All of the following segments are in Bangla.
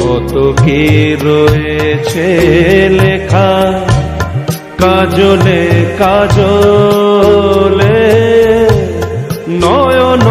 কত কি রয়েছে লেখা? কাজলে কাজলে নয়ন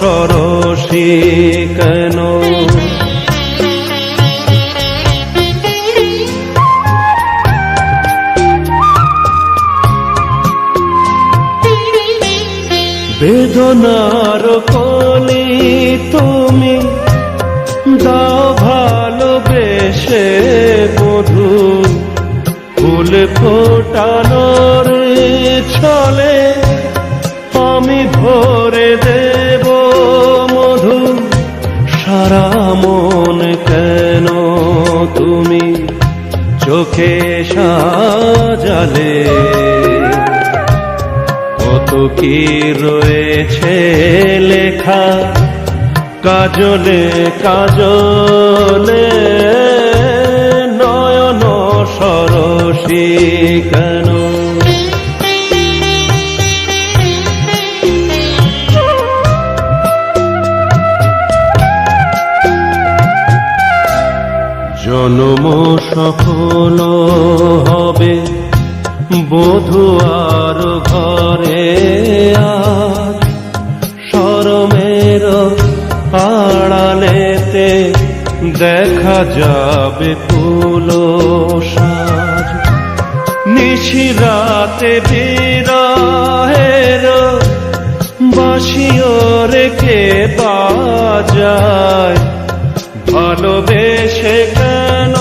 সরসী কেন? বেদনার কলি তুমি দাও ভালোবেসে মধু ফুল ফোটানোর ছলে আমি ভরে দেব মধু। সারা মন কেন তুমি চোখে সাজালে? কত কি রয়েছে লেখা কাজলে কাজলে নয়ন সরসী কেন? জন্ম সফল হবে বধু আর ঘরে আর সরমের আড়ালেতে দেখা যাবে ফুলো সাজ। নিশিরাতে বিরাহের বাসিও রেখে বাজায়? ভালোবেসে কেন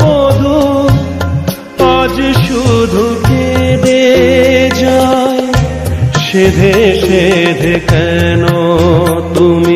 বধু? আজ শুধু কেঁদে যায়। সেধে সেধে কেন তুমি?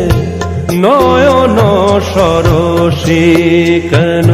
নয়ন সরসী কেন।